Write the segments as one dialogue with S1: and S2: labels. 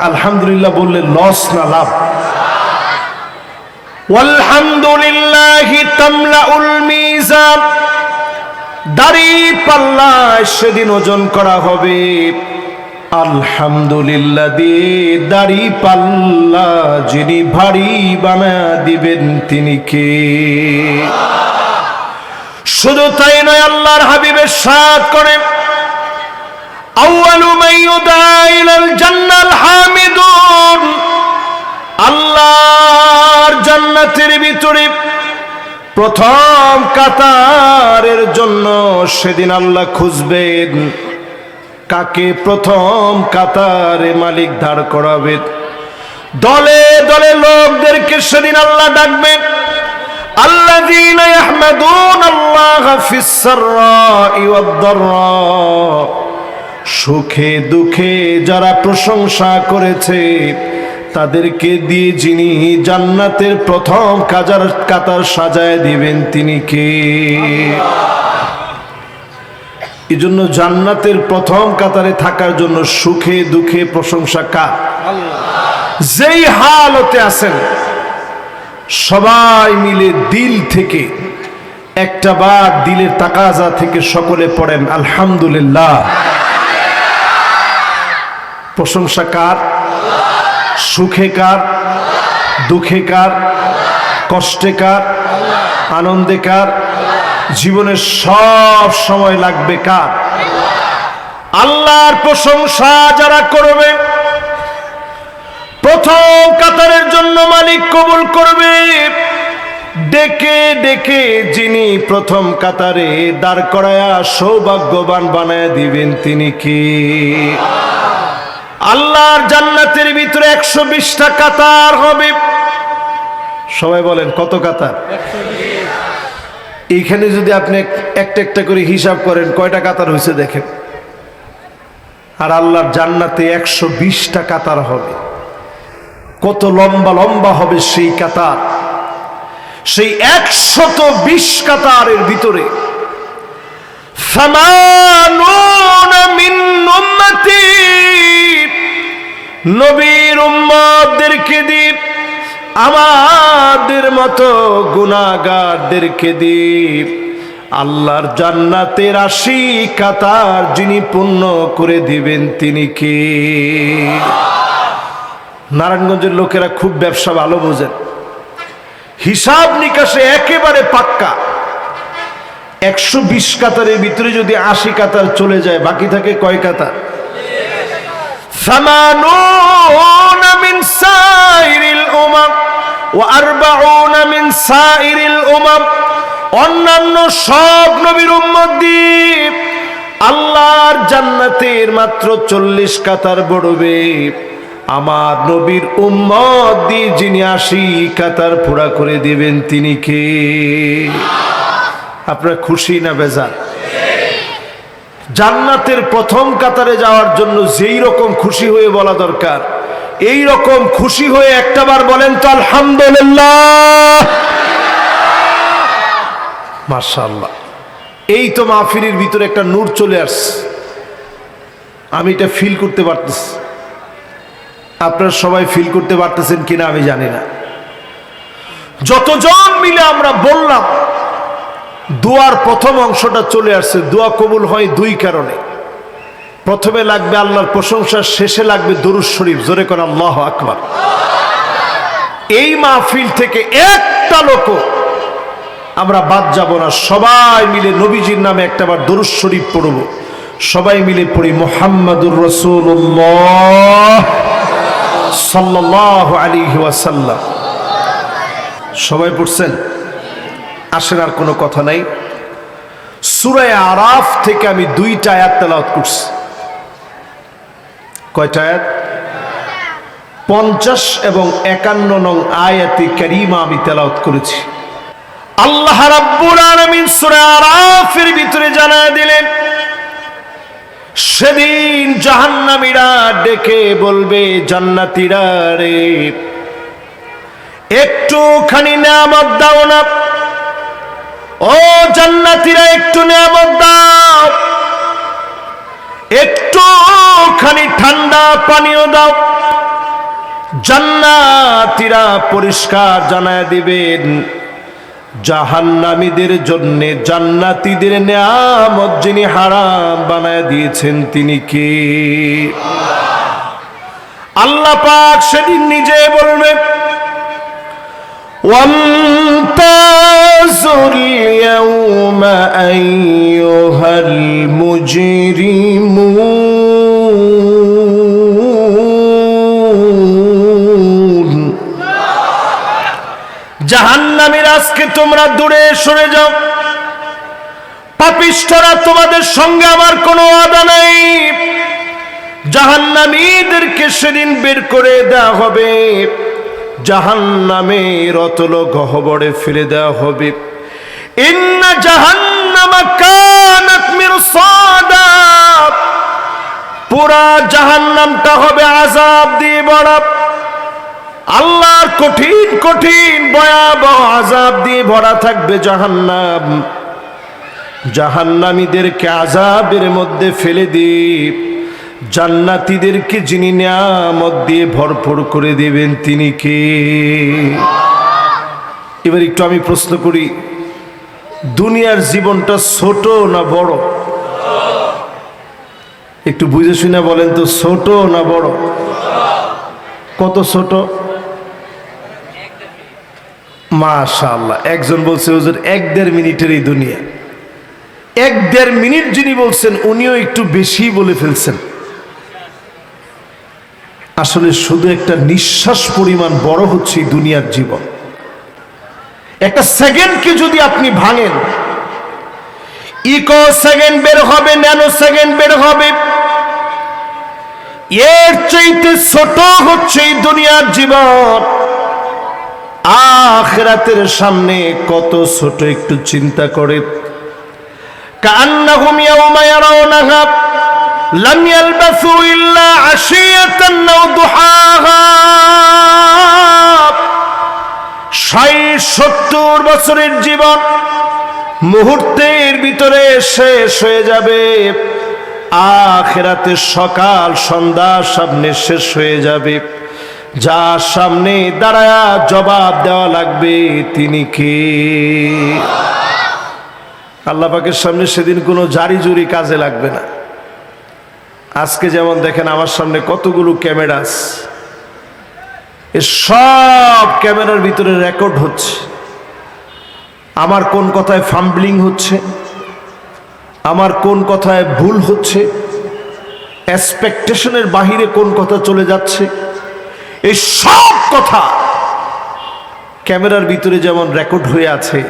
S1: আলহামদুলিল্লাহ বললে লস না লাভ? আলহামদুলিল্লাহ তামলাউল মিজান। দাড়ি পাল্লা সেদিন ওজন করা হবে। আলহামদুলিল্লাহ দিয়ে দাড়ি পাল্লা যিনি ভারী বানা দিবেন তিনি কে? শুধু তাই নয়, আল্লাহর হাবিবের সাথ করে আল্লাহর জান্নাতের ভিতরে প্রথম কাতারের জন্য সেদিন আল্লাহ খুঁজবেন। কাকে প্রথম কাতারে মালিক দাঁড় করাবে? দলে দলে লোকদেরকে সেদিন আল্লাহ ডাকবেন। আল্লাহ আহমেদুন আল্লাহ সুখে দুঃখে যারা প্রশংসা করেছে, তাদেরকে দিয়ে যিনি জান্নাতের প্রথম কাজার কাতার সাজায় দিবেন, তিনি কে? এই জন্য জান্নাতের প্রথম কাতারে থাকার জন্য সুখে দুঃখে প্রশংসা কা যেই হালতে আছেন, সবাই মিলে দিল থেকে, একটা বার দিলের তাকাজা থেকে সকলে পড়েন, আলহামদুলিল্লাহ। প্রশংসা কার? সুখে কার? দুঃখে কার? কষ্টে কার? আনন্দে কার? জীবনের সব সময় লাগবে কার? আল্লাহর প্রশংসা যারা করবে, প্রথম কাতারের জন্য মালিক কবুল করবে। ডেকে ডেকে যিনি প্রথম কাতারে দাঁড় করায়া সৌভাগ্যবান বানায় দিবেন তিনি কি? আল্লাহর জান্নাতের ভিতরে একশো বিশটা কাতার হবে। সবাই বলেন, কত কাতার? এইখানে যদি আপনি একটা একটা করে হিসাব করেন, কয়টা কাতার হয়েছে দেখেন? আর আল্লাহর জান্নাতে একশো বিশটা কাতার হবে। কত লম্বা লম্বা হবে সেই কাতার। সেই একশত বিশ কাতারের ভিতরে। ফামানুন নবীর উম্মতদেরকে দ্বীপ আমাদের মতো গুণাগারদেরকে দ্বীপ আল্লাহর জান্নাতের আশি কাতার যিনি পূর্ণ করে দিবেন তিনি কে? নারায়ণগঞ্জের লোকেরা খুব ব্যবসা ভালো বোঝেন। হিসাব নিকাশে একেবারে পাক্কা। একশো বিশ কাতারের ভিতরে যদি আশি কাতার চলে যায়, বাকি থাকে কয় কাতার? ثمانون من سائر الأمم وأربعون من سائر الأمم অন্যান্য সব নবীর উম্মত দ্বীপ আল্লাহর জান্নাতের মাত্র চল্লিশ কাতার বড়বে আমার নবীর উম্মত দিয়ে যিনি আশি কাতার পুরা করে দিবেন তিনি কে আপনার খুশি না বেজার জান্নাতের প্রথম কাতারে যাওয়ার জন্য যেই রকম খুশি হয়ে বলা দরকার। এই রকম খুশি হয়ে একটাবার বলেন তো, আলহামদুলিল্লাহ। এই তো মাহফিলের ভিতরে একটা নূর চলে আসছে। আমি এটা ফিল করতে পারতেছি। আপনারা সবাই ফিল করতে পারতেছেন কিনা আমি জানি না। যতজন মিলে আমরা বললাম দোয়ার প্রথম অংশটা চলে আসছে। দোয়া কবুল হয় দুই কারণে। প্রথমে লাগবে আল্লাহর প্রশংসা, শেষে লাগবে দরুদ শরীফ। জোরে কর আল্লাহ আকবার। এই মাহফিল থেকে একটা লোক আমরা বাদ যাব না। সবাই মিলে নবীজির নামে একটাবার দরুদ শরীফ পড়ব। সবাই মিলে পড়ি মোহাম্মদুর রসুল্লাহ সাল্লাহ আলী ওয়াসাল্লাম। সবাই পড়ছেন? আসেন আর কোনো কথা নাই। সুরায় আরাফ থেকে আমি দুইটা আয়াত তেলাওয়াত করছি। কয়টা আয়াত? পঞ্চাশ এবং একান্ন নং আয়াতি কারিমা আমি তেলাওয়াত করেছি। আল্লাহ রাব্বুল আলামিন সূরা আরাফের ভিতরে জানায় দিলেন, সেদিন জাহান্নামীরা ডেকে বলবে, জান্নাতীরা রে, একটুখানি নামত দাও না। ও জান্নাতীরা, একটু নিয়ামত দাও। একটু খানি ঠান্ডা পানীয় দাও। জান্নাতীরা পরিষ্কার জানায় দিবেন, জাহান্নামীদের জন্য জান্নাতীদের নিয়ামত যিনি হারাম বানায় দিয়েছেন তিনি কে? আল্লাহ পাক সেদিন নিজে বলবে وامتازوا اليوم أيها المجرمون জাহান্নামীর আজকে তোমরা দূরে সরে যাও পাপিষ্ঠরা তোমাদের সঙ্গে আমার কোনো আদা নাই জাহান্নামীদেরকে সেদিন বের করে দেওয়া হবে জাহান্নামের রতল গহবরে ফেলে দেওয়া হবে। ইন্না জাহান্নামা কানাত মিরসাদা পুরা জাহান্নামটা হবে আযাব দিয়ে ভরা। আল্লাহর কঠিন কঠিন, ভয়াবহ আযাব দিয়ে ভরা থাকবে জাহান্নাম। জাহান্নামীদেরকে আজাবের মধ্যে ফেলে দিয়ে জান্নাতীদেরকে যিনি নিয়ামত দিয়ে ভরপুর করে দেবেন, তিনি কে? এবার একটু আমি প্রশ্ন করি, দুনিয়ার জীবনটা ছোট না বড়? একটু বুঝে শুনে বলেন তো, ছোট না বড়? কত ছোট? মাশাআল্লাহ, একজন বলছে, হুজুর, এক দেড় মিনিটের এই দুনিয়া। এক দেড় মিনিট যিনি বলছেন, উনিও একটু বেশি বলে ফেলছেন। আসলে শুধু একটা নিঃশ্বাস পরিমাণ বড় হচ্ছে দুনিয়ার জীবন। একটা সেকেন্ডকে যদি আপনি ভাঙেন, ইকো সেকেন্ড বের হবে, ন্যানো সেকেন্ড বের হবে। এর চাইতে ছোট হচ্ছে এই দুনিয়ার জীবন। আখরাতের সামনে কত ছোট একটু চিন্তা করে। কান্নাহুম ইয়াউমা ইয়ারাউনাহা। লাম ইয়ালবাসু ইল্লা আশিয়াতান আও দুহাহা ষাট, সত্তর বছরের জীবন মুহূর্তের ভিতরে শেষ হয়ে যাবে। আখেরাতে সকাল, সন্ধ্যা সামনে শেষ হয়ে যাবে। যার সামনে দাঁড়ায়া জবাব দেওয়া লাগবে, তিনি কে? আল্লাহ পাকের সামনে সেদিন কোনো জারি জুরি কাজে লাগবে না। আজকে যেমন দেখেন আমার সামনে কতগুলো ক্যামেরা আছে এ সব ক্যামেরার ভিতরে রেকর্ড হচ্ছে। আমার কোন কথায় ফাম্বলিং হচ্ছে? আমার কোন কথায় ভুল হচ্ছে? এক্সপেকটেশনের বাহিরে কোন কথা চলে যাচ্ছে? এই সব কথা ক্যামেরার ভিতরে যেমন রেকর্ড হয়ে আছে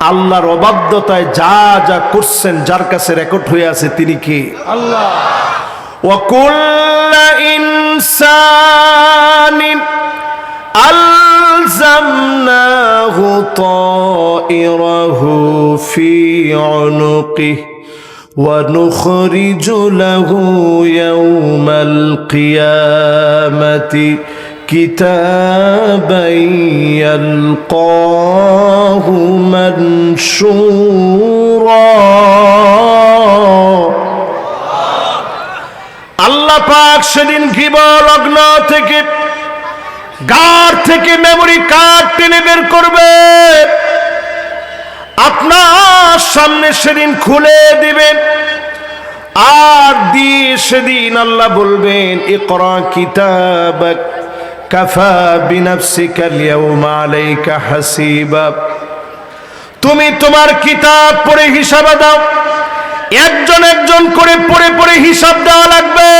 S1: আল্লাহর অবাধ্যতায় যা যা করছেন যার কাছে রেকর্ড হয়ে আছে তিনি কে
S2: আল্লাহ
S1: وكل إنسان ألزمناه طائره في عنقه ونخرج له يوم القيامة كتابا يلقاه منشورا আল্লাহ পাক সেদিন গৃহ লগ্ন থেকে গার থেকে মেমোরি কার্ড টেনে বের করবে আপনার সামনে সেদিন খুলে দিবেন আর দিয়ে সেদিন আল্লাহ বলবেন এ করা কিতাব কাফা বিনাফসিকা লিয়াউমা আলাইকা হাসিবা তুমি তোমার কিতাব পড়ে হিসাব দাও। একজন একজন করে পড়ে পড়ে হিসাব দেওয়া লাগবে।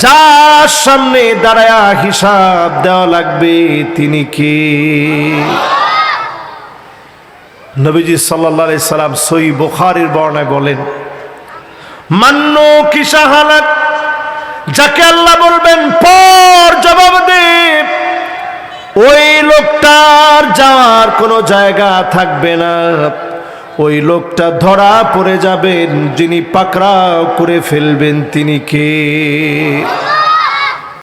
S1: যার সামনে দাঁড়ায়া হিসাব দেওয়া লাগবে, তিনি কি? নবীজি সাল্লাহ সাল্লাম সই বোখারির বর্ণায় বলেন মান্য কিসা হালাক? যাকে আল্লাহ বলবেন, পর জবাব দে। ওই লোকটার যাওয়ার কোনো জায়গা থাকবে না। ওই লোকটা ধরা পড়ে যাবেন, যিনি পাকড়াও করে ফেলবেন তিনি কে?